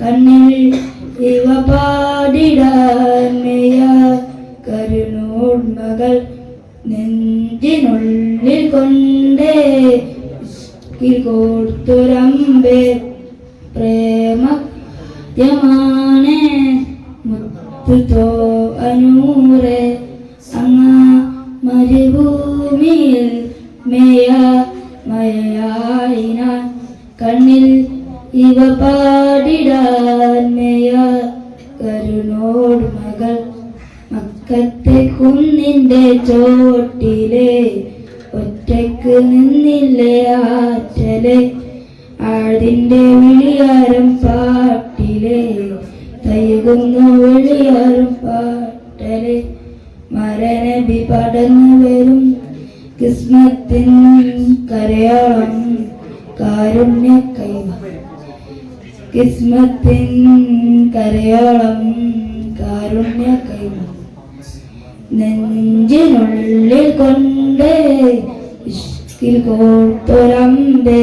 കണ്ണിൽ ഇവ പാടിടാൻ കരുണോർമകൾ നെഞ്ചിനുള്ളിൽ കൊണ്ടേ. കോർത്തുരമ്പേ. പ്രേമ യമാണ് മുത്തുതോ അനൂറെ. അങ്ങ മരുഭൂമിയിൽ മേയ. മഴയായിന കണ്ണിൽ ഇവ പാടിടാൻ മേയ കരുണോട് മകൾ മക്കത്തെ കുന്നിന്റെ ചോട്ടിലെ ഒറ്റയ്ക്ക് നിന്നില്ലേ ആറ്റലെ. ആടിന്റെ വിളിയാരം പാട്ടിലെ തൈകുന്നു വിളിയാരം പാട്ടലെ. മരനബി പടന്നു വരും കിസ്മത്തിൻ കരയോളം കാരുണ്യ കൈവ. കിസ്മത്തിൻ കരയോളം കാരുണ്യ നെഞ്ചിനുള്ളിൽ കൊണ്ട് ഇഷ്കിൽ കോർത്തൊരമ്പേ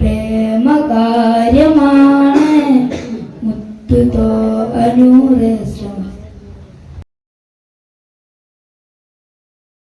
പ്രേമകാര്യമാണ് മുത്തുതോ അനൂറ്